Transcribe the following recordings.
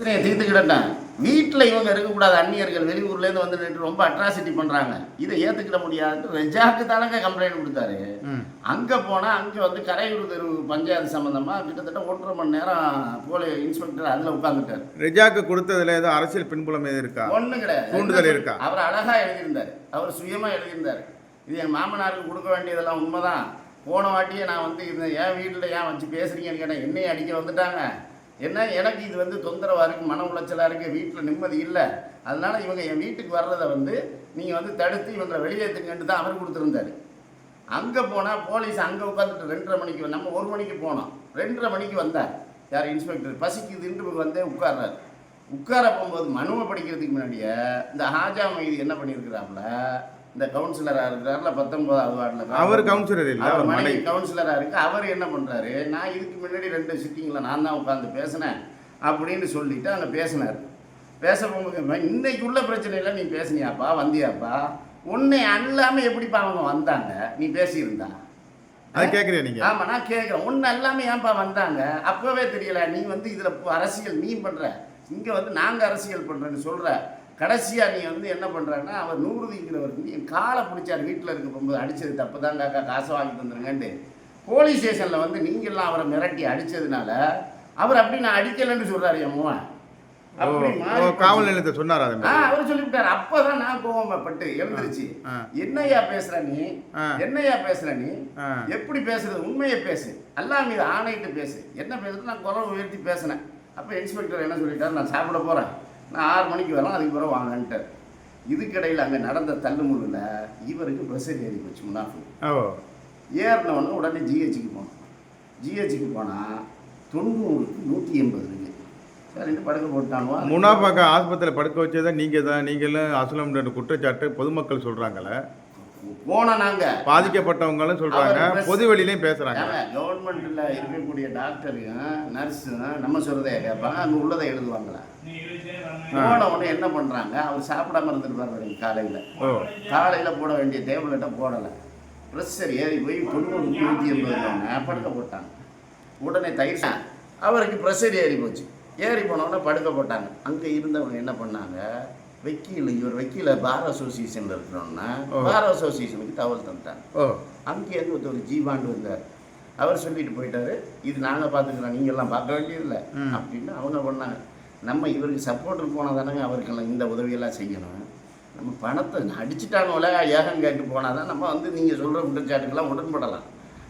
பிரச்சனையை தீர்த்துக்கிட்டேன் வீட்டில் இவங்க இருக்கக்கூடாது. அந்நியர்கள் வெளியூர்லேருந்து வந்து நின்று ரொம்ப அட்ராசிட்டி பண்ணுறாங்க இதை ஏற்றுக்கிட முடியாது ரெஜாக்கு தானங்க கம்ப்ளைண்ட் கொடுத்தாரு. அங்கே போனால் அங்கே வந்து கரையூர் தெரு பஞ்சாயத்து சம்மந்தமாக கிட்டத்தட்ட ஒன்றரை மணி நேரம் போலி இன்ஸ்பெக்டர் அதில் உட்காந்துட்டார் ரெஜாக்கு கொடுத்ததுல ஏதோ அரசியல் பின்புலம் எதுவும் இருக்கா? ஒன்றும் கிடையாது. தூண்டுதல் இருக்கா? அவர் அழகாக எழுதியிருந்தார். அவர் சுயமாக எழுதியிருந்தார். இது என் மாமனாருக்கு கொடுக்க வேண்டியதெல்லாம் உண்மைதான். போன வாட்டியே நான் வந்து இந்த என் வீட்டில் ஏன் வச்சு பேசுறீங்கன்னு கேட்டேன். என்னையும் அடிக்க வந்துட்டாங்க. என்ன? எனக்கு இது வந்து தொந்தரவாக இருக்குது மன உளைச்சலாக இருக்குது வீட்டில் நிம்மதி இல்லை. அதனால் இவங்க என் வீட்டுக்கு வர்றதை வந்து நீங்கள் வந்து தடுத்து இவங்களை வெளியேற்றுங்கன்ட்டு தான் அவர் கொடுத்துருந்தாரு. அங்கே போனால் போலீஸ் அங்கே உட்காந்துட்டு ரெண்டரை மணிக்கு நம்ம ஒரு மணிக்கு போனோம். ரெண்டரை மணிக்கு வந்தார். யார் இன்ஸ்பெக்டர்? பசிக்குதுன்ட்டு வந்தே உட்கார்றாரு. உட்கார போகும்போது மனுவை படிக்கிறதுக்கு முன்னாடியே இந்த ஹாஜா மைதி என்ன பண்ணியிருக்கிறாப்புல? இந்த கவுன்சிலராக இருக்கிறாருல பத்தொன்பதாவது வார்டில் அவர் கவுன்சிலர் இல்ல அவர் மனைவி கவுன்சிலராக இருக்கு. அவர் என்ன பண்ணுறாரு நான் இதுக்கு முன்னாடி ரெண்டு சிட்டிங்கில் நான் தான் உட்காந்து பேசினேன் அப்படின்னு சொல்லிட்டு அங்கே பேசினார். பேச போகும்போது இன்னைக்கு உள்ள பிரச்சனையில் நீ பேசுனியாப்பா? வந்தியாப்பா? உன்னை அல்லாமல் எப்படிப்பா அவங்க வந்தாங்க? நீ பேசியிருந்தா? அதை கேட்குறீங்க நீங்க? ஆமாம் நான் கேட்குறேன் ஒன்று எல்லாமே ஏன்ப்பா வந்தாங்க? அப்போவே தெரியல நீ வந்து இதில் அரசியல் நீ பண்ணுற இங்கே வந்து நாங்கள் அரசியல் பண்ணுறேன்னு சொல்கிற கடைசியாக நீ வந்து என்ன பண்ணுறன்னா அவர் நூறுதிங்கிறவர் நீ என் காலை பிடிச்சார் வீட்டில் இருக்க போகும்போது அடித்தது தப்பு தான் காக்கா காசை வாங்கி தந்துருங்கன்ட்டு போலீஸ் ஸ்டேஷனில் வந்து நீங்கள்லாம் அவரை மிரட்டி அடித்ததுனால அவர் அப்படி நான் அடிக்கலைன்னு சொல்கிறாரு என் மோவன். காவல் நிலையத்தை சொன்னார் அவர் சொல்லிவிட்டார். அப்பதான் நான் கோவப்பட்டு எழுந்துருச்சு. ஆ. என்னய்யா பேசுற நீ? ஆ. என்னய்யா பேசுற நீ. எப்படி பேசுறது? உண்மையை பேசு. எல்லாம் மீது ஆணையிட்டு பேசு. என்ன பேசுறது? நான் குரல் உயர்த்தி பேசினேன். அப்போ இன்ஸ்பெக்டர் என்ன சொல்லிட்டார்? நான் சாப்பிட போறேன். நான் ஆறு மணிக்கு வரலாம் அதுக்கு பிறகு வாங்கன்ட்டார் இதுக்கிடையில் அங்கே நடந்த தள்ளுமுள்ளில் இவருக்கு ப்ரெஷர் ஏறி போச்சு முன்னாஃபு ஓ. ஏறினவொடனே உடனே ஜிஹெச்சுக்கு போனோம் ஜிஹெச்சுக்கு போனால் தொண்ணூறுக்கு நூற்றி எண்பது இருக்கு சரின்ட்டு படுக்க போட்டானுவா? முனாபாக்க ஆஸ்பத்திரியில் படுக்க வச்சதை நீங்க தான் நீங்களும் அசுலம் குற்றச்சாட்டு பொதுமக்கள் சொல்றாங்கல்ல போனோம் நாங்கள் பாதிக்கப்பட்டவங்களும் press- பொது வெளியிலையும் பேசுறாங்க. ஏங்க கவர்மெண்ட்டில் இருக்கக்கூடிய டாக்டருங்க நர்ஸுங்க நம்ம சொல்கிறதே கேட்பாங்க அங்கே உள்ளதை எழுதுவாங்களா? போன உடனே என்ன பண்ணுறாங்க அவர் சாப்பிடாம இருந்துருப்பாரு காலையில். காலையில் போட வேண்டிய டேப்லெட்டை போடலை. ப்ரெஷர் ஏறி போய் தொண்ணூறு நூற்றி எண்பது படுக்க போட்டாங்க. உடனே தயிர் அவருக்கு ப்ரெஷர் ஏறி போச்சு. ஏறி போன உடனே படுக்க போட்டாங்க. அங்கே இருந்தவங்க என்ன பண்ணாங்க? வக்கீல் இவர் வக்கீல பார் அசோசியேஷனில் இருக்கிறோன்னா ஓ. பார் அசோசியேஷனுக்கு தகவல் தந்துட்டாங்க ஓ. அங்கேருந்து ஒருத்தர் ஜீவாண்டு வந்தார். அவர் சொல்லிட்டு போயிட்டாரு இது நாங்கள் பார்த்துக்கிறோம் நீங்கள்லாம் பார்க்க வேண்டியதில்லை. அப்படின்னு அவங்க பண்ணாங்க நம்ம இவருக்கு சப்போர்ட்டுக்கு போனால் தானங்க அவருக்கெல்லாம் இந்த உதவியெல்லாம் செய்யணும். நம்ம பணத்தை அடிச்சுட்டாங்களே ஏகம் கேட்டு போனால் தான் நம்ம வந்து நீங்கள் சொல்கிற குற்றச்சாட்டுக்கெல்லாம் உடன்படலாம்.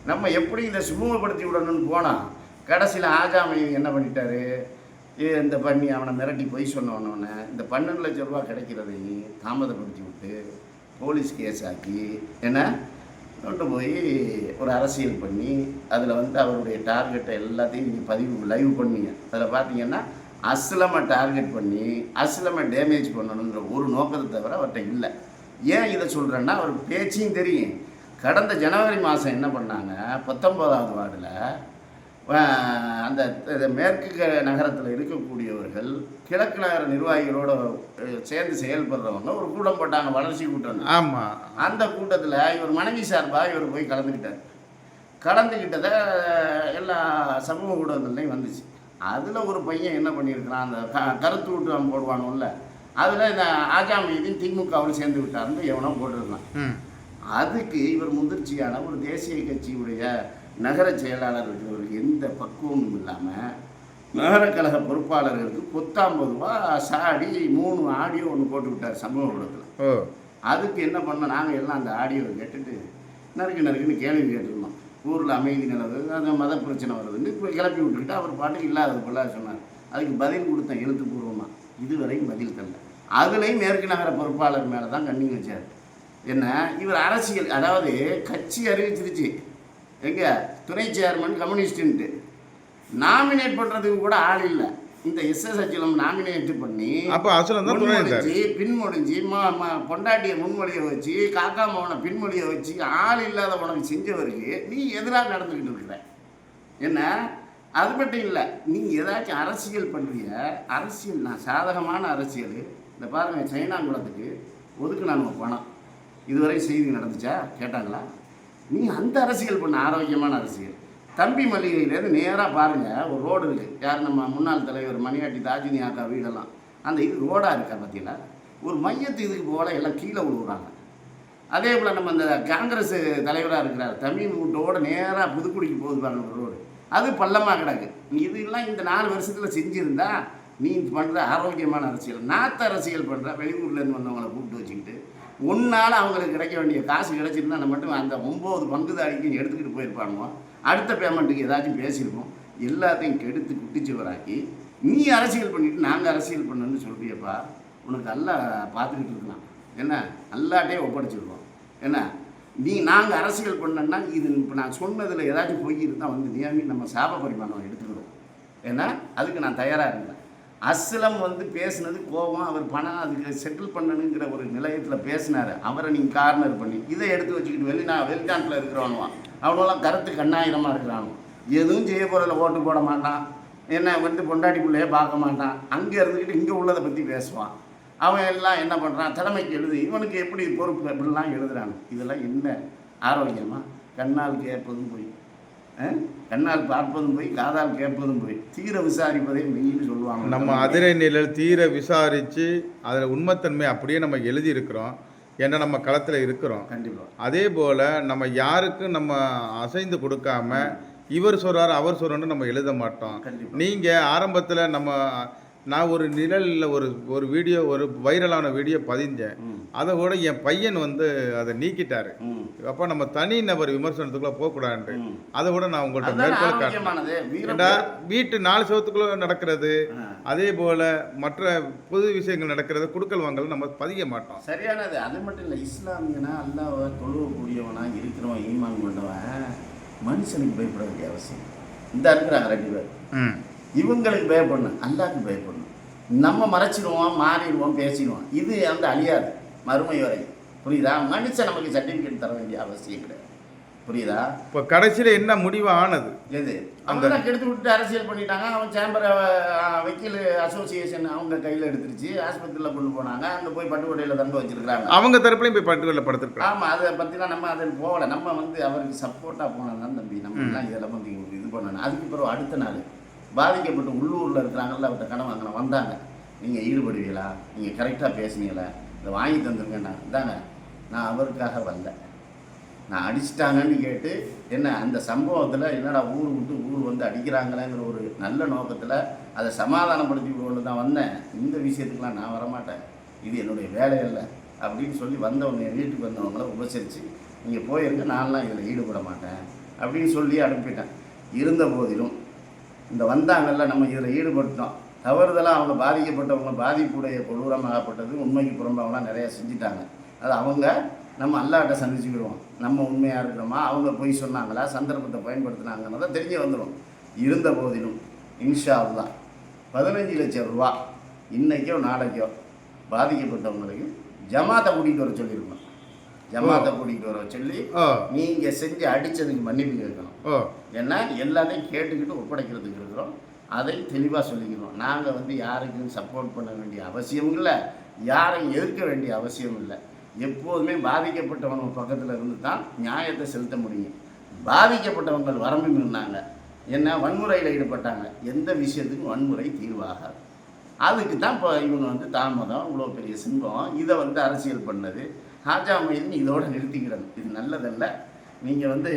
நம்ம எப்படி இதை சுமூகப்படுத்தி விடணும்னு போனால் கடைசியில் ஆஜாமை என்ன பண்ணிட்டாரு? இந்த பண்ணி அவனை மிரட்டி போய் சொன்னோன்னொன்னே இந்த பன்னெண்டு லட்ச ரூபா கிடைக்கிறதையும் தாமதப்படுத்தி விட்டு போலீஸ் கேஸ் ஆக்கி என்ன? கொண்டு போய் ஒரு அரசியல் பண்ணி அதில் வந்து அவருடைய டார்கெட்டை எல்லாத்தையும் நீங்கள் பதிவு லைவ் பண்ணீங்க அதில் பார்த்தீங்கன்னா அஸ்லமை டார்கெட் பண்ணி அஸ்லமை டேமேஜ் பண்ணணுன்ற ஒரு நோக்கத்தை தவிர அவர்கிட்ட இல்லை. ஏன் இதை சொல்கிறேன்னா அவருக்கு பேச்சையும் தெரியும். கடந்த ஜனவரி மாதம் என்ன பண்ணாங்க? பத்தொம்போதாவது வார்டில் அந்த மேற்கு நகரத்தில் இருக்கக்கூடியவர்கள் கிழக்கு நகர நிர்வாகிகளோட சேர்ந்து செயல்படுறவங்க ஒரு கூட்டம் போட்டாங்க வளர்ச்சி கூட்டம். ஆமா. அந்த கூட்டத்தில் இவர் மனைவி சார்பாக இவர் போய் கலந்துக்கிட்டார். கலந்துக்கிட்டதை எல்லா சமூக ஊடகங்கள்லையும் வந்துச்சு. அதில் ஒரு பையன் என்ன பண்ணியிருக்கிறான் அந்த க கருத்து ஊட்டம் போடுவானுல்ல அதில் இந்த ஆஜா மீதின் திமுகவில் சேர்ந்து விட்டார்னு எவனோ போட்டிருந்தான். அதுக்கு இவர் முதிர்ச்சியான ஒரு தேசிய கட்சியுடைய நகர செயலாளர் இருக்கிறவருக்கு எந்த பக்குவமும் இல்லாமல் நகர கழக பொறுப்பாளர்களுக்கு பத்தாம்பது ரூபா சாடி மூணு ஆடியோ ஒன்று போட்டு விட்டார் சமூக ஊடகத்தில். அதுக்கு என்ன பண்ணோம் நாங்கள் எல்லாம் அந்த ஆடியோவை கேட்டுட்டு நறுக்கு நறுக்குன்னு கேள்வி கேட்டிருந்தோம். ஊரில் அமைதி நிலவுது அந்த மத பிரச்சனை வருதுன்னு இப்போ கிளப்பி விட்டுக்கிட்டு அவர் பாட்டுக்கு இல்லாத போல சொன்னார். அதுக்கு பதில் கொடுத்தேன் எழுத்துப்பூர்வமாக இதுவரையும் பதில் தரல. அதுலேயும் மேற்கு நகர பொறுப்பாளர் மேலே தான் கண்ணி வச்சார். என்ன? இவர் அரசியல் அதாவது கட்சி அறிவிச்சிருச்சு. எங்க? துணை சேர்மன் கம்யூனிஸ்ட்டுன்ட்டு நாமினேட் பண்ணுறதுக்கு கூட ஆள் இல்லை. இந்த எஸ்எஸ் அச்சிலம் நாமினேட் பண்ணி அப்போ தான் முன்மொழிஞ்சு பின்மொழிஞ்சு ம- பொண்டாட்டிய முன்மொழிய வச்சு காக்கா மகனை பின்மொழிய வச்சு ஆள் இல்லாத உனக்கு செஞ்சவருக்கு நீ எதிராக நடந்துக்கிட்டு இருக்கிற. என்ன? அது மட்டும் இல்லை. நீங்கள் ஏதாச்சும் அரசியல் பண்ணுறிய அரசியல் நான் சாதகமான அரசியல். இந்த பாருங்க சைனாங்குளத்துக்கு ஒதுக்குனானுங்க பணம். இதுவரை செய்தி நடந்துச்சா? கேட்டாங்களா? நீ அந்த அரசியல் பண்ண ஆரோக்கியமான அரசியல். தம்பி மளிகையிலேருந்து நேராக பாருங்கள் ஒரு ரோடு இருக்குது யார் நம்ம முன்னாள் தலைவர் மணியாட்டி தாஜினி ஆக்கா வீடெல்லாம். அந்த இது ரோடாக இருக்கா பார்த்தீங்களா ஒரு மையத்து இதுக்கு போல எல்லாம் கீழே விழுவுறாங்க அதே போல் நம்ம இந்த காங்கிரஸ் தலைவராக இருக்கிறார் தமிழ் வீட்டோட நேராக புதுக்குடிக்கு போகுது பாருங்க ஒரு ரோடு. அது பள்ளமாக கிடக்கு. இதெல்லாம் இந்த நாலு வருஷத்தில் செஞ்சுருந்தா நீ பண்ணுற ஆரோக்கியமான அரசியல். நாத்த அரசியல் பண்ணுற வெளியூர்லேருந்து வந்தவங்களை கூப்பிட்டு வச்சுக்கிட்டு உன்னால் அவங்களுக்கு கிடைக்க வேண்டிய காசு கிடைச்சிருந்தா நம்ம மட்டும் அந்த ஒம்பது பங்குதாரிக்கும் எடுத்துக்கிட்டு போயிருப்பானுவோம் அடுத்த பேமெண்ட்டுக்கு ஏதாச்சும் பேசியிருப்போம். எல்லாத்தையும் கெடுத்து குட்டிச்சுவராக்கி நீ அரசியல் பண்ணிட்டு நாங்கள் அரசியல் பண்ணணும்னு சொல்றியப்பா உனக்கு நல்லா பார்த்துக்கிட்டு இருக்கலாம். என்ன? நல்லாட்டே ஒப்படைச்சிருக்கோம். என்ன? நீ நாங்கள் அரசியல் பண்ணோன்னா இது இப்போ நான் சொன்னதில் ஏதாச்சும் பொய் இருந்தால் வந்து நியமி நம்ம சாப பரிமாணம் எடுத்துக்கிறோம் ஏன்னா அதுக்கு நான் தயாராக இருந்தேன். அஸ்லம் வந்து பேசுனது கோபம் அவர் பணம் அதுக்கு செட்டில் பண்ணணுங்கிற ஒரு நிலையத்தில் பேசினார். அவரை நீங்கள் கார்னர் பண்ணி இதை எடுத்து வச்சுக்கிட்டு வெளிநா வெளிநாட்டில் இருக்கிறவனுவான். அவனெல்லாம் கருத்து கண்ணாயிரமாக இருக்கிறானோ எதுவும் செய்ய போகிறதில் ஓட்டு போட மாட்டான். என்ன வந்து பொண்டாட்டி பிள்ளையே பார்க்க மாட்டான். அங்கே இருந்துக்கிட்டு இங்கே உள்ளதை பற்றி பேசுவான். அவன் எல்லாம் என்ன பண்ணுறான் தலைமைக்கு எழுது இவனுக்கு எப்படி பொறுப்பு எப்படிலாம் எழுதுறான். இதெல்லாம் என்ன? ஆரோக்கியமாக கண்ணால் கேட்பதும் போய். கண்ணால் பார்ப்பதும் போய் காதால் கேட்பதும் போய் தீர விசாரிப்பதை மெய்ன்னு சொல்லுவாங்க. நம்ம அதிரை நிழல் தீர விசாரித்து அதில் உண்மைத்தன்மை அப்படியே நம்ம எழுதியிருக்கிறோம். ஏன்னா நம்ம களத்தில் இருக்கிறோம். கண்டிப்பாக அதே போல் நம்ம யாருக்கும் நம்ம அசைந்து கொடுக்காம இவர் சொல்றாரு அவர் சொல்றாருன்னு நம்ம எழுத மாட்டோம். நீங்கள் ஆரம்பத்தில் நம்ம நான் ஒரு நிழலில் ஒரு ஒரு வீடியோ ஒரு வைரலான வீடியோ பதிஞ்சேன். அதை கூட என் பையன் வந்து அதை நீக்கிட்டாரு. அப்போ நம்ம தனி நபர் விமர்சனத்துக்குள்ள போகக்கூடாது. அதை கூட நான் உங்கள்கிட்ட அதுதான் மேற்கோள் காட்டுறேன். ஆரோக்கியமானது? வீர ஏண்டா வீட்டு நாலு சவத்துக்குள்ள நடக்கிறது. அதே போல மற்ற பொது விஷயங்கள் நடக்கிறது குடுக்கல் வாங்கல் நம்ம பதிய மாட்டோம். சரியானது. அது மட்டும் இல்லை இஸ்லாமியனா அல்லாவை தொழுவக்கூடியவனா இருக்கிறவன் ஈமான் கொண்டவன் மனுஷனுக்கு பயப்பட வேண்டிய அவசியம். இந்த இருக்கிறாங்க ரெண்டு பேர். இவங்களுக்கு பயப்படணும் அல்லாக்கு பயப்படணும். நம்ம மறைச்சிடுவோம் மாறிடுவோம் பேசிடுவோம். இது வந்து அழியாது. மறுமை வரை. புரியுதா? மனுஷன் நமக்கு சர்டிஃபிகேட் தர வேண்டிய அவசியம் கிடையாது. புரியுதா? இப்போ கடைசியில் என்ன முடிவு ஆனது? எது? அவங்க தான் கெடுத்து விட்டு அரசியல் பண்ணிட்டாங்க. அவன் சேம்பர் வக்கீல் அசோசியேஷன் அவங்க கையில் எடுத்துருச்சு. ஆஸ்பத்திரியில் கொண்டு போனாங்க. அங்கே போய் பட்டுக்கோட்டையில் தங்க வச்சிருக்கிறாங்க. அவங்க தரப்புலையும் போய் பட்டுகளில் படுத்துருக்காங்க ஆமாம் அதை பற்றிலாம் நம்ம அதில் போகலை. நம்ம வந்து அவருக்கு சப்போர்ட்டாக போனோம் தான் தம்பி. நம்ம எல்லாம் இதெல்லாம் வந்து இது பண்ணணும். அதுக்கு பிறகு அடுத்த நாள். பாதிக்கப்பட்டு உள்ளூரில் இருக்கிறாங்கல்ல அவர்கிட்ட கடன் வாங்கின வந்தாங்க. நீங்கள் ஈடுபடுவீங்களா? நீங்கள் கரெக்டாக பேசுனீங்களா? இதை வாங்கி தந்துருங்கண்ணா. இந்தாங்க நான் அவருக்காக வரல. நான் அடிச்சிட்டாங்கன்னு கேட்டு என்ன அந்த சம்பவத்தில் என்னடா ஊர் விட்டு ஊர் வந்து அடிக்கிறாங்களேங்கிற ஒரு நல்ல நோக்கத்தில் அதை சமாதானப்படுத்தி கொண்டு தான் வந்தேன். இந்த விஷயத்துக்குலாம் நான் வரமாட்டேன். இது என்னுடைய வேலை இல்லை அப்படின்னு சொல்லி வந்தவங்க என் வீட்டுக்கு வந்தவங்கள உபசரித்து நீங்கள் போயிருங்க நான்லாம் இதில் ஈடுபட மாட்டேன். அப்படின்னு சொல்லி அனுப்பிட்டேன். இருந்த போதிலும் இந்த வந்தாங்கல்ல நம்ம இதில் ஈடுபட்டோம். தவறுதலாக அவங்க பாதிக்கப்பட்டவங்க பாதிப்புடைய கொடூரமாகப்பட்டது உண்மைக்கு புறம்பாவெல்லாம் நிறையா செஞ்சுட்டாங்க. அது அவங்க நம்ம அல்லாட்ட சந்திச்சுக்கிடுவோம். நம்ம உண்மையாக இருக்கிறோமா? அவங்க பொய் சொன்னாங்களா? சந்தர்ப்பத்தை பயன்படுத்தினாங்கன்னதை தெரிஞ்சு வந்துடும். இருந்த போதிலும் இன்ஷா அல்லா பதினஞ்சு லட்சம் ரூபா இன்றைக்கோ நாளைக்கோ பாதிக்கப்பட்டவங்களுக்கு ஜமாத்தை கூட்டிகிட்டு வர சொல்லியிருக்கணும் ஜமாத்தை கூட்டிகிட்டு வர சொல்லி ஓ. நீங்கள் செஞ்சு அடித்ததுக்கு மன்னிப்பு கேட்கணும். ஏன்னா எல்லாத்தையும் கேட்டுக்கிட்டு ஒப்படைக்கிறதுக்கு இருக்கிறோம். அதை தெளிவாக சொல்லிக்கிறோம். நாங்கள் வந்து யாருக்கும் சப்போர்ட் பண்ண வேண்டிய அவசியம் இல்லை. யாரையும் எதிர்க்க வேண்டிய அவசியம் இல்லை. எப்போதுமே பாதிக்கப்பட்டவங்க பக்கத்தில் இருந்து தான் நியாயத்தை செலுத்த முடியும். பாதிக்கப்பட்டவங்க வரம்பு நின்னாங்க என்ன? வன்முறையில் ஈடுபட்டாங்க. எந்த விஷயத்துக்கும் வன்முறை தீர்வாகாது. அதுக்கு தான் இப்போ இவங்க வந்து தாமதம் இவ்வளோ பெரிய சிம்பம் இதை வந்து அரசியல் பண்ணது. ஹாஜா மொய்தீன் இதோட நிறுத்திக்கிறது. இது நல்லதல்ல. நீங்கள் வந்து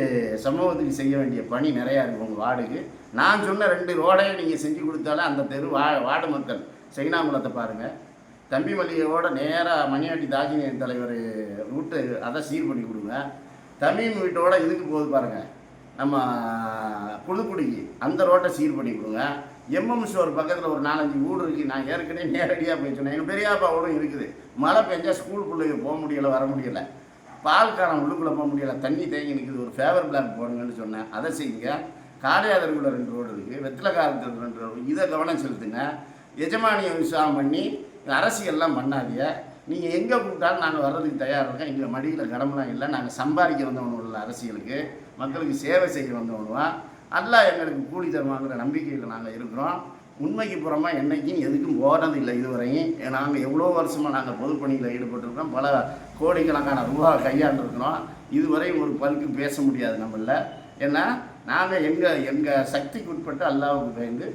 சமூகத்துக்கு செய்ய வேண்டிய பணி நிறையா இருக்குது உங்கள் வார்டுக்கு. நான் சொன்ன ரெண்டு ரோடையும் நீங்கள் செஞ்சு கொடுத்தாலும் அந்த தெரு வா வார்டு மக்கள். சைனாகுளத்தை பாருங்கள் தம்பி மல்லிகையோட நேராக மணியாட்டி தாஜினியர் தலைவர் ரூட்டு அதை சீர் பண்ணி கொடுங்க. தமிழ் வீட்டோட இதுக்கு போகுது பாருங்கள் நம்ம புதுக்குடிக்கு அந்த ரோட்டை சீர் பண்ணி கொடுங்க. எம்எம் ஸ்டோர் பக்கத்தில் ஒரு நாலஞ்சு வீடு இருக்குது நான் ஏற்கனவே நேரடியாக போய் சொன்னேன். எங்கள் பெரியாப்பா வீடும் இருக்குது. மழை பெஞ்சால் ஸ்கூல் பிள்ளைங்க போக முடியலை வர முடியலை. பால்காரன் உள்ளுக்குள்ளே போக முடியலை. தண்ணி தேங்கி நிற்குது ஒரு ஃபேவர் பிளாக் போடுங்கன்னு சொன்னேன். அதை செய்யுங்க. காடையாதருக்குள்ள ரெண்டு ரோடு இருக்குது வெத்திலக்காரத்தில் ரெண்டு ரோடு இதை கவனம் செலுத்துங்க. எஜமானியை விசாரம் பண்ணி அரசியல்லாம் பண்ணாதீங்க. நீங்கள் எங்கே கூப்பிட்டாலும் நாங்கள் வர்றதுக்கு தயாராக இருக்கோம். எங்கள் மடியில் கடமெலாம் இல்லை. நாங்கள் சம்பாதிக்க வந்தவனு இல்லை அரசியலுக்கு. மக்களுக்கு சேவை செய்ய வந்தவனுவா அல்லாஹ் எங்களுக்கு கூலி தருவாங்கிற நம்பிக்கையில் நாங்கள் இருக்கிறோம். உண்மைக்கு புறமா என்றைக்கும் எதுக்கும் போகிறது இல்லை இதுவரையும். நாங்கள் எவ்வளோ வருஷமாக நாங்கள் பொதுப்பணியில் ஈடுபட்டிருக்கோம். பல கோடிக்கணக்கான ரூபா கையாண்டுருக்கிறோம். இதுவரை ஒரு பலுக்கு பேச முடியாது நம்மள. ஏன்னா நாங்கள் எங்கள் எங்கள் சக்திக்கு உட்பட்டு அல்லாவுக்கு பயந்து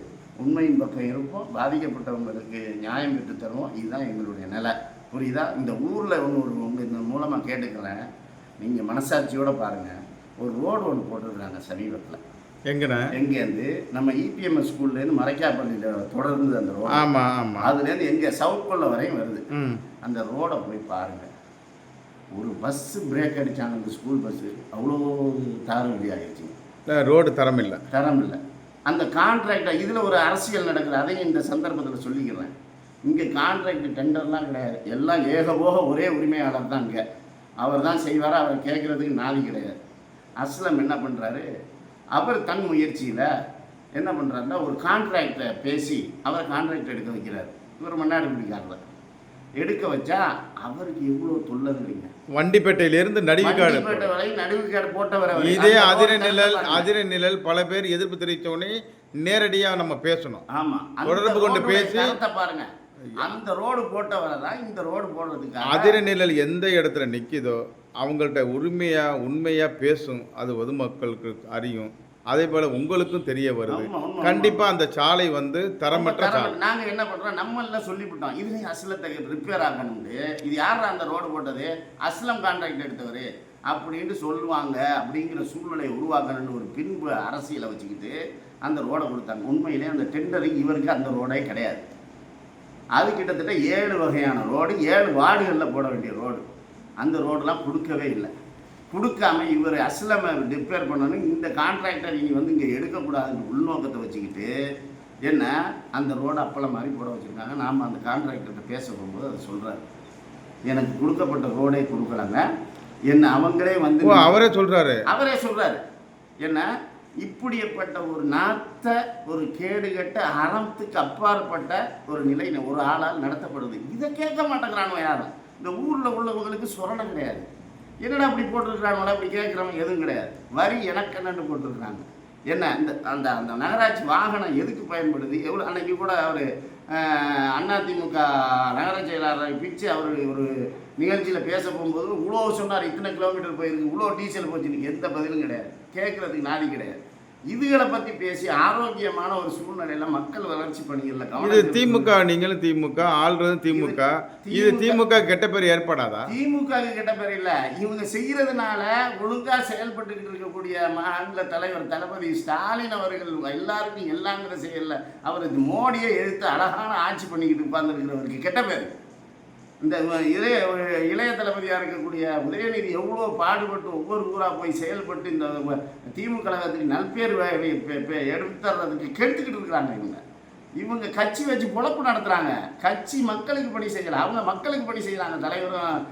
உண்மையின் பக்கம் இருப்போம். பாதிக்கப்பட்டவங்களுக்கு நியாயம் பெற்று தருவோம். இதுதான் எங்களுடைய நிலை. புரியுதா? இந்த ஊரில் ஒன்று ஒரு உங்கள் இந்த மூலமாக கேட்டுக்கிறேன். நீங்கள் மனசாட்சியோடு பாருங்கள் ஒரு ரோடு ஒன்று போட்டிருக்கிறாங்க சமீபத்தில். எங்கண்ணே எங்கேருந்து நம்ம E இபிஎம்எஸ் ஸ்கூல்லேருந்து மறைக்காப்பள்ளியில் தொடர்ந்து அந்த ரோடு. ஆமாம் ஆமாம் அதுலேருந்து எங்கே? சவுத் கொல்ல வரையும் வருது. அந்த ரோடை போய் பாருங்கள் ஒரு பஸ்ஸு பிரேக் அடித்தாங்க அந்த ஸ்கூல் பஸ்ஸு அவ்வளோ ஆகிடுச்சிங்க இல்லை ரோடு தரம் இல்லை. தரம் இல்லை. அந்த கான்ட்ராக்டை இதில் ஒரு அரசியல் நடக்குது. அதையும் இந்த சந்தர்ப்பத்தில் சொல்லிக்கிறேன். இங்கே கான்ட்ராக்ட் டெண்டர்லாம் கிடையாது. எல்லாம் ஏகபோக ஒரே உரிமையாளர் தான் இங்கே. அவர் தான் செய்வார்? அவரை கேட்குறதுக்கு நாதி கிடையாது. அஸ்லம் என்ன பண்ணுறாரு? அவர் தன் முயற்சியில் என்ன பண்ணுறாருன்னா ஒரு கான்ட்ராக்டை பேசி அவரை கான்ட்ராக்ட் எடுக்க வைக்கிறார். இவர் மண்ணாடு பிடிக்காரர் எடுக்க வச்சா அவருக்கு எவ்வளோ தொல்லதுங்க வண்டிப்பேட்டையிலிருந்து வரையும் நடுவுக்காடு போட்டவரை இதே அதிர நிழல். அதிர நிழல் பல பேர் எதிர்ப்பு தெரிவித்த உடனே நேரடியாக நம்ம பேசணும். ஆமா. அந்த தொடர்பு கொண்டு பேசி- பாருங்க. அந்த ரோடு போட்டவரை தான் இந்த ரோடு போடுறதுக்காக அதிர நிழல் எந்த இடத்துல நிற்கிதோ அவங்கள்ட்ட உரிமையாக உண்மையாக பேசும் அது பொதுமக்களுக்கு அறியும். அதே போல் உங்களுக்கும் தெரிய வருது. கண்டிப்பாக அந்த சாலை வந்து தரமற்ற தரம் சாலை. நாங்க என்ன பண்றோம்? நம்ம எல்லாம் சொல்லிவிட்டோம். இதுலயும் அஸ்லத்தை ரிப்பேர் ஆகணும்னு இது யார் அந்த ரோடு போட்டது? அஸ்லம் கான்ட்ராக்ட் எடுத்தவர். அப்படின்னு சொல்லுவாங்க. அப்படிங்கிற சூழ்நிலையை உருவாக்கணும்னு ஒரு பின்பு அரசியலை வச்சுக்கிட்டு அந்த ரோடை கொடுத்தாங்க. உண்மையிலே அந்த டெண்டரு இவருக்கு அந்த ரோடே கிடையாது. அது கிட்டத்தட்ட ஏழு வகையான ரோடு ஏழு வார்டுகளில் போட வேண்டிய ரோடு அந்த ரோடெல்லாம் கொடுக்கவே இல்லை. கொடுக்காம இவர் அஸ்லமை ரிப்பேர் பண்ணணும். இந்த கான்ட்ராக்டர் இனி வந்து இங்கே எடுக்கக்கூடாதுன்னு உள்நோக்கத்தை வச்சுக்கிட்டு என்ன அந்த ரோடு அப்பளம் மாதிரி போட வச்சுருக்காங்க. நாம் அந்த கான்ட்ராக்டர்கிட்ட பேச போகும்போது அதை சொல்கிறாரு எனக்கு கொடுக்கப்பட்ட ரோடே கொடுக்கலங்க. என்ன அவங்களே வந்து அவரே சொல்கிறாரு அவரே சொல்றாரு. என்ன இப்படிப்பட்ட ஒரு நாத்த ஒரு கேடுகட்ட அறத்துக்கு அப்பாற்பட்ட ஒரு நிலை ஒரு ஆளால் நடத்தப்படுது. இதை கேட்க மாட்டேங்கிறானோ யாரும். இந்த ஊரில் உள்ளவங்களுக்கு சுரணம் கிடையாது. என்னடா அப்படி போட்டிருக்கிறாங்களா? அப்படி கேட்குறவங்க எதுவும் கிடையாது. வரி எனக்கு போட்டிருக்கிறாங்க. என்ன இந்த அந்த அந்த நகராட்சி வாகனம் எதுக்கு பயன்படுது? எவ்வளோ அன்னைக்கு கூட அவர் அதிமுக நகர செயலாளரை பிச்சு அவர் ஒரு நிகழ்ச்சியில் பேச போகும்போது இவ்வளோ சொன்னார். இத்தனை கிலோமீட்டர் போயிருக்கு இவ்வளோ டீசல் போச்சு இன்னைக்கு எந்த பதிலும் கிடையாது. கேட்குறதுக்கு நாதி கிடையாது. இதுகளை பற்றி பேசி ஆரோக்கியமான ஒரு சூழ்நிலையில் மக்கள் வளர்ச்சி பணிகளில் இது. திமுக நீங்களும் திமுக ஆள்றதும் திமுக. இது திமுக கெட்ட பேர் ஏற்படாதா? திமுக கெட்ட பேர் இல்ல. இவங்க செய்யறதுனால ஒழுங்கா செயல்பட்டுக்கிட்டு இருக்கக்கூடிய மாநில தலைவர் தளபதி ஸ்டாலின் அவர்கள் எல்லாருக்கும் எல்லாங்கிற செயல்ல அவர் மோடியை எதிர்த்து அழகான ஆட்சி பண்ணிக்கிட்டு உட்கார்ந்துருக்கிறவருக்கு கெட்ட பேர். இந்த இளைய இளைய தளபதியாக இருக்கக்கூடிய உதயநிதி எவ்வளோ பாடுபட்டு ஒவ்வொரு ஊராக போய் செயல்பட்டு இந்த திமுக கழகத்துக்கு நல்பேர் பே- எடுத்துறதுக்கு கெடுத்துக்கிட்டு இருக்கிறாங்க இவங்க. இவங்க கட்சி வச்சு பொழப்பு நடத்துகிறாங்க கட்சி மக்களுக்கு பணி செய்யலை. அவங்க மக்களுக்கு பணி செய்கிறாங்க தலைவரும்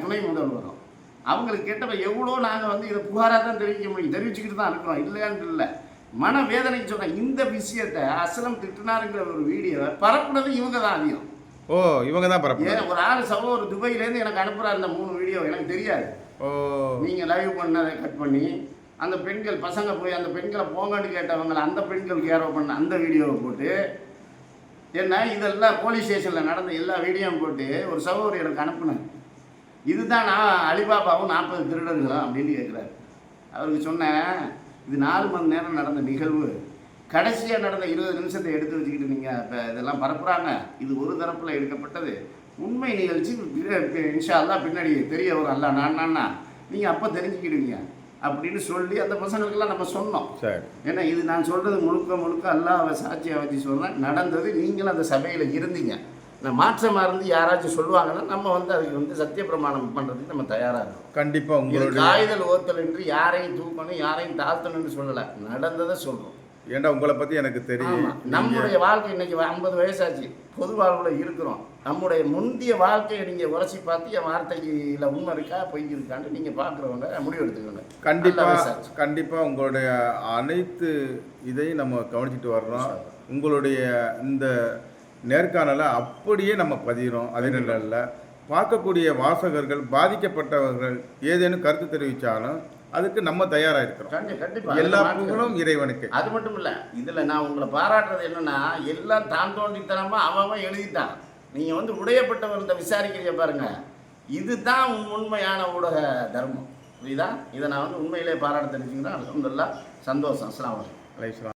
துணை முதல்வரும். அவங்களுக்கு கெட்டப்ப எவ்வளோ நாங்கள் வந்து இதை புகாராக தான் தெரிவிக்க முடியும். தெரிவிச்சுக்கிட்டு தான் இருக்கிறோம். இல்லையான்னு இல்லை. மன வேதனைக்கு இந்த விஷயத்தை அசலம் திட்டினாருங்கிற ஒரு வீடியோவை பரப்புனது இவங்க தான் அதிகம். ஓ இவங்க தான் பரப்பு ஏன் ஒரு ஆள் சகோ ஒரு துபாயிலேருந்து எனக்கு அனுப்புகிறார் இந்த மூணு வீடியோ எனக்கு தெரியாது. ஓ. நீங்கள் லைவ் பண்ணதை கட் பண்ணி அந்த பெண்கள் பசங்க போய் அந்த பெண்களை போங்கன்னு கேட்டவங்களை அந்த பெண்கள் கேரோ பண்ண அந்த வீடியோவை போட்டு என்ன இதெல்லாம் போலீஸ் ஸ்டேஷனில் நடந்த எல்லா வீடியோவும் போட்டு ஒரு சகோதரி எனக்கு அனுப்புனேன் இதுதான் நான் அலிபாபாவும் நாற்பது திருடர்களும் அப்படின்னு கேட்குறாரு. அவருக்கு சொன்னேன் இது நாலு மணி நேரம் நடந்த நிகழ்வு. கடைசியாக நடந்த இருபது நிமிஷத்தை எடுத்து வச்சுக்கிட்டு நீங்கள் இப்போ இதெல்லாம் பரப்புகிறாங்க இது ஒரு தரப்பில் எடுக்கப்பட்டது. உண்மை நிகழ்ச்சி இன்ஷா அல்லாஹ் பின்னாடி தெரிய வரும். அல்ல நான் நான்னா நீங்கள் அப்போ தெரிஞ்சுக்கிடுவீங்க. அப்படின்னு சொல்லி அந்த பசங்களுக்கெல்லாம் நம்ம சொன்னோம். சரி. ஏன்னா இது நான் சொல்கிறது முழுக்க முழுக்க அல்லாஹ்வை சாட்சியாக வச்சு சொல்கிறேன் நடந்தது நீங்களும் அந்த சபையில் இருந்தீங்க. நான் மாற்றமாக இருந்து யாராச்சும் சொல்லுவாங்கன்னா நம்ம வந்து அதுக்கு வந்து சத்திய பிரமாணம் பண்ணுறதுக்கு நம்ம தயாராக இருக்கோம். கண்டிப்பாக இது உங்களுடைய காய்தல் ஓத்தல் என்று யாரையும் தூக்கணும் யாரையும் தாழ்த்தணும்னு சொல்லலை. நடந்ததை சொல்கிறோம் ஏன்டா உங்களை பற்றி எனக்கு தெரியும். நம்முடைய வாழ்க்கை இன்னைக்கு ஐம்பது வயசாச்சு. பொது வாழ்வுல இருக்கிறோம். நம்முடைய முந்தைய வாழ்க்கையை நீங்க உரசி பார்த்து என் வார்த்தையில உண்மை இருக்கா பொய் இருக்கான்னு நீங்க பாக்குறவங்க முடிவு எடுத்துக்கோங்க. நல்ல கண்டிப்பாக. கண்டிப்பாக உங்களுடைய அனைத்து இதையும் நம்ம கவனிச்சிட்டு வர்றோம். உங்களுடைய இந்த நேர்காணலை அப்படியே நம்ம பதிகிறோம் அதே நிலையில் பார்க்கக்கூடிய வாசகர்கள் பாதிக்கப்பட்டவர்கள் ஏதேனும் கருத்து தெரிவித்தாலும் அதுக்கு நம்ம தயாராக இருக்கிறோம் கண்டி- கண்டிப்பா. எல்லா புகழும் இறைவனுக்கு. அது மட்டும் இல்ல இதுல நான் உங்களை பாராட்டுறது என்னன்னா எல்லாம் தான் தோன்றித்தனமா அவன் எழுதிட்டான். நீங்க வந்து உடையப்பட்டவர் இந்த விசாரிக்கிறீங்க பாருங்க. இதுதான் உண்மையான ஊடக தர்மம். புரியுதா? இதை நான் வந்து உண்மையிலே பாராட்ட தெரிஞ்சுக்கிறேன் அல்ஹம்துலில்லாஹ். சந்தோஷம். அஸ்லாம் வலைக்கும்